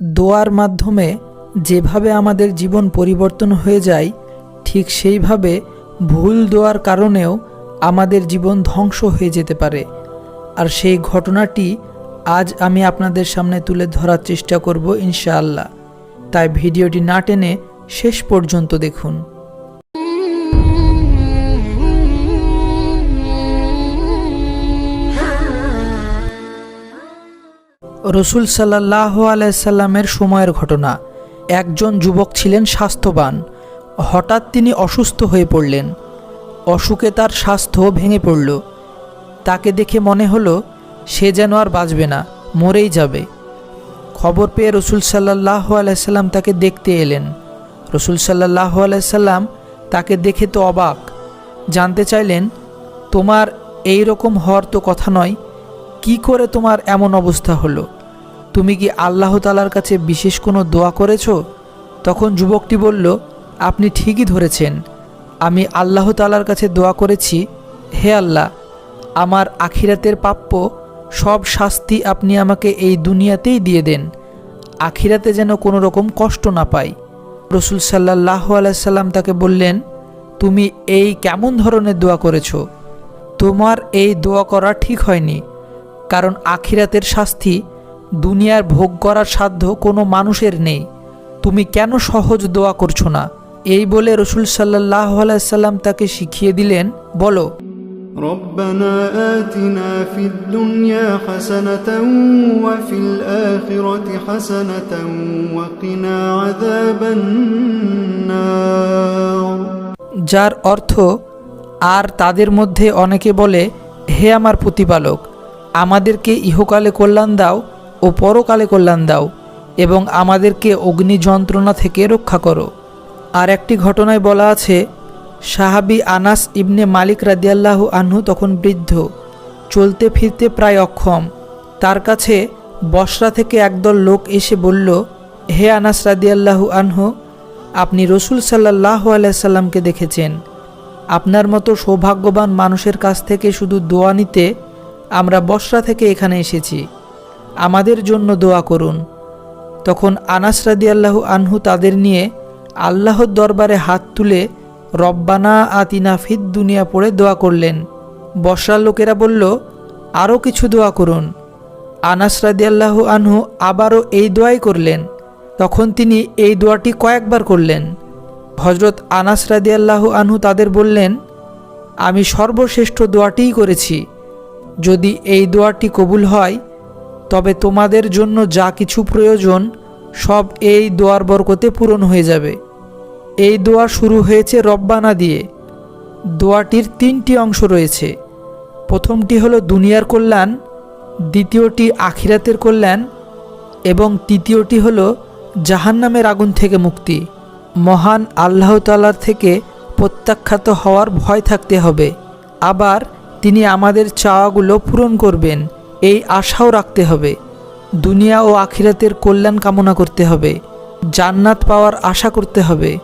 দোয়ার মাধ্যমে যেভাবে আমাদের জীবন পরিবর্তন হয়ে যায়, ঠিক সেইভাবে ভুল দোয়ার কারণেও আমাদের জীবন ধ্বংস হয়ে যেতে পারে। আর সেই ঘটনাটি আজ আমি আপনাদের সামনে তুলে ধরার চেষ্টা করব ইনশাআল্লাহ। তাই ভিডিওটি না টেনে শেষ পর্যন্ত দেখুন। রসুল সাল্লাহ আলাইসাল্লামের সময়ের ঘটনা। একজন যুবক ছিলেন স্বাস্থ্যবান। হঠাৎ তিনি অসুস্থ হয়ে পড়লেন। অসুখে তার স্বাস্থ্য ভেঙে পড়ল। তাকে দেখে মনে হলো, সে যেন আর বাঁচবে না, মরেই যাবে। খবর পেয়ে রসুল সাল্লাহ আলাইসাল্লাম তাকে দেখতে এলেন। রসুল সাল্লাহ আলাইসাল্লাম তাকে দেখে তো অবাক। জানতে চাইলেন, তোমার এই রকম হওয়ার তো কথা নয়, কি করে তোমার এমন অবস্থা হলো? তুমি কি আল্লাহ তালার কাছে বিশেষ কোনো দোয়া করেছ? তখন যুবকটি বলল, আপনি ঠিকই ধরেছেন। আমি আল্লাহ তালার কাছে দোয়া করেছি, হে আল্লাহ, আমার আখিরাতের প্রাপ্য সব শাস্তি আপনি আমাকে এই দুনিয়াতেই দিয়ে দেন। আখিরাতে যেন কোনো রকম কষ্ট না পাই। রসুল সাল্লাহ আলাইসাল্লাম তাকে বললেন, তুমি এই কেমন ধরনের দোয়া করেছ? তোমার এই দোয়া করা ঠিক হয়নি, কারণ আখিরাতের শাস্তি দুনিয়ার ভোগ করার সাধ্য কোনো মানুষের নেই তুমি কেন সহজ দোয়া করছো না এই বলে রসুল সাল্লাহ আলাইসাল্লাম তাকে শিখিয়ে দিলেন বলো ربنا آتنا في الدنيا حسنة وفي الآخرة حسنة وقنا عذاب النار যার অর্থ আর তাদের মধ্যে অনেকে বলে হে আমার প্রতিপালক আমাদেরকে ইহকালে কল্যাণ দাও ও পরকালে কল্যাণ দাও এবং আমাদেরকে অগ্নি যন্ত্রণা থেকে রক্ষা করো। আর একটি ঘটনায় বলা আছে, সাহাবি আনাস ইবনে মালিক রাদিয়াল্লাহু আনহু তখন বৃদ্ধ, চলতে ফিরতে প্রায় অক্ষম। তার কাছে বসরা থেকে একদল লোক এসে বলল, হে আনাস রাদিয়াল্লাহু আনহু, আপনি রসুল সাল্লাহ আলাইসাল্লামকে দেখেছেন। আপনার মতো সৌভাগ্যবান মানুষের কাছ থেকে শুধু দোয়া নিতে আমরা বসরা থেকে এখানে এসেছি। আমাদের জন্য দোয়া করুন। তখন আনাস রাদিয়াল্লাহু আনহু তাদের নিয়ে আল্লাহর দরবারে হাত তুলে, রব্বানা আতিনা ফিদ দুনিয়া পড়ে দোয়া করলেন। বসরার লোকেরা বলল আরও কিছু দোয়া করুন। আনাস রাদিয়াল্লাহু আনহু আবারও এই দোয়াই করলেন। তখন তিনি এই দোয়াটি কয়েকবার করলেন। হজরত আনাস রাদিয়াল্লাহু আনহু তাদের বললেন, আমি সর্বশ্রেষ্ঠ দোয়াটিই করেছি। যদি এই দোয়াটি কবুল হয় তবে তোমাদের জন্য যা কিছু প্রয়োজন, সব এই দোয়ার বরকতে পূরণ হয়ে যাবে। এই দোয়া শুরু হয়েছে রব্বানা দিয়ে। দোয়াটির তিনটি অংশ রয়েছে। প্রথমটি হলো দুনিয়ার কল্যাণ, দ্বিতীয়টি আখিরাতের কল্যাণ, এবং তৃতীয়টি হলো জাহান্নামের আগুন থেকে মুক্তি। মহান আল্লাহ তালার থেকে প্রত্যাখ্যাত হওয়ার ভয় থাকতে হবে। আবার তিনি আমাদের চাওয়াগুলো পূরণ করবেন। এই আশাও রাখতে হবে। দুনিয়া ও আখিরাতের কল্যাণ কামনা করতে হবে। জান্নাত পাওয়ার আশা করতে হবে।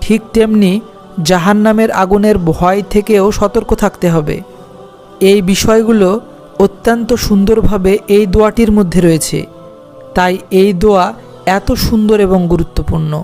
ঠিক তেমনি জাহান্নামের আগুনের ভয় থেকেও সতর্ক থাকতে হবে। এই বিষয়গুলো অত্যন্ত সুন্দরভাবে এই দোয়াটির মধ্যে রয়েছে। তাই এই দোয়া এত সুন্দর এবং গুরুত্বপূর্ণ।